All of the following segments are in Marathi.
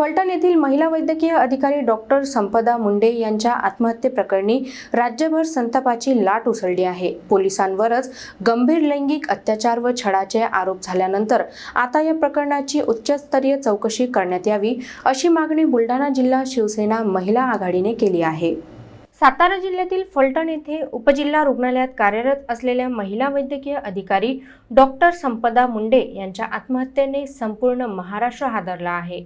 फलटण येथील महिला वैद्यकीय अधिकारी डॉक्टर संपदा मुंडे यांच्या आत्महत्येप्रकरणी राज्यभर संतापाची लाट उसळली आहे. पोलिसांवरच गंभीर लैंगिक अत्याचार व छळाचे आरोप झाल्यानंतर आता या प्रकरणाची उच्चस्तरीय चौकशी करण्यात यावी अशी मागणी बुलढाणा जिल्हा शिवसेना महिला आघाडीने केली आहे. सातारा जिल्ह्यातील फलटण येथे उपजिल्हा रुग्णालयात कार्यरत असलेल्या महिला वैद्यकीय अधिकारी डॉक्टर संपदा मुंडे यांच्या आत्महत्येने संपूर्ण महाराष्ट्र हादरला आहे.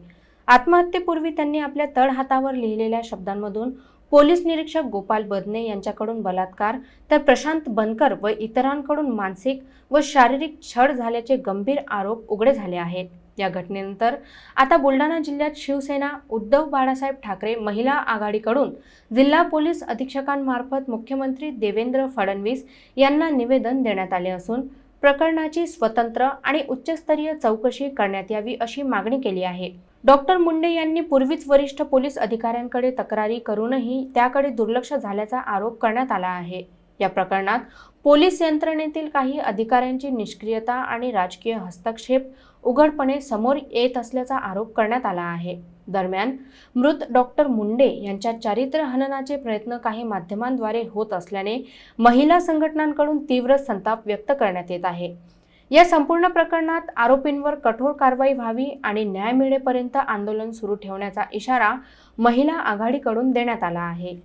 आत्महत्येपूर्वी त्यांनी आपल्या तळहातावर लिहिलेल्या शब्दांमधून पोलीस निरीक्षक गोपाल बदने यांच्याकडून बलात्कार तर प्रशांत बनकर व इतरांकडून मानसिक व शारीरिक छळ झाल्याचे गंभीर आरोप उघडे झाले आहेत. या घटनेनंतर आता बुलढाणा जिल्ह्यात शिवसेना उद्धव बाळासाहेब ठाकरे महिला आघाडीकडून जिल्हा पोलीस अधीक्षकांमार्फत मुख्यमंत्री देवेंद्र फडणवीस यांना निवेदन देण्यात आले असून प्रकरणाची स्वतंत्र आणि उच्चस्तरीय चौकशी करण्यात यावी अशी मागणी केली आहे. डॉक्टर मुंडे यांनी पूर्वीच वरिष्ठ पोलीस अधिकाऱ्यांकडे तक्रारी करूनही त्याकडे दुर्लक्ष झाल्याचा आरोप करण्यात आला आहे. या प्रकरणात पोलीस यंत्रणेतील काही अधिकाऱ्यांची निष्क्रियता आणि राजकीय हस्तक्षेप उघडपणे समोर येत असल्याचा आरोप करण्यात आला आहे. दरम्यान मृत डॉक्टर मुंडे यांच्या चारित्र्य हननाचे प्रयत्न काही माध्यमांद्वारे होत असल्याने महिला संघटनांकडून तीव्र संताप व्यक्त करण्यात येत आहे. या संपूर्ण प्रकरणात आरोपींवर कठोर कारवाई व्हावी आणि न्याय मिळेपर्यंत आंदोलन सुरू ठेवण्याचा इशारा महिला आघाडीकडून देण्यात आला आहे.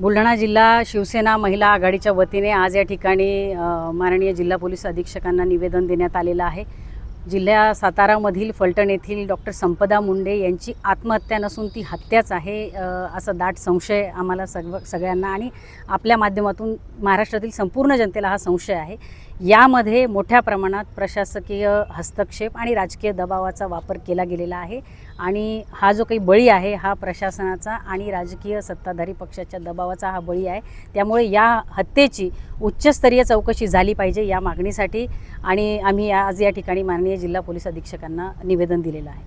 बुलढाणा जिल्हा शिवसेना महिला आघाडीच्या वतीने आज या ठिकाणी माननीय जिल्हा पोलीस अधीक्षकांना निवेदन देण्यात आलेलं आहे. जिल्ह्या सातारामधील फलटण येथील डॉक्टर संपदा मुंडे यांची आत्महत्या नसून ती हत्याच आहे असा दाट संशय आम्हाला सग सगळ्यांना आणि आपल्या माध्यमातून महाराष्ट्रातील संपूर्ण जनतेला हा संशय आहे. यामध्ये मोठ्या प्रमाणात प्रशासकीय हस्तक्षेप आणि राजकीय दबावाचा वापर केला गेलेला आहे आणि हा जो काही बळी आहे हा प्रशासनाचा आणि राजकीय सत्ताधारी पक्षाच्या दबावाचा हा बळी आहे. त्यामुळे या हत्येची उच्चस्तरीय चौकशी झाली पाहिजे या मागणीसाठी आणि आम्ही आज या ठिकाणी माननीय जिल्हा पोलीस अधीक्षकांना निवेदन दिलेलं आहे.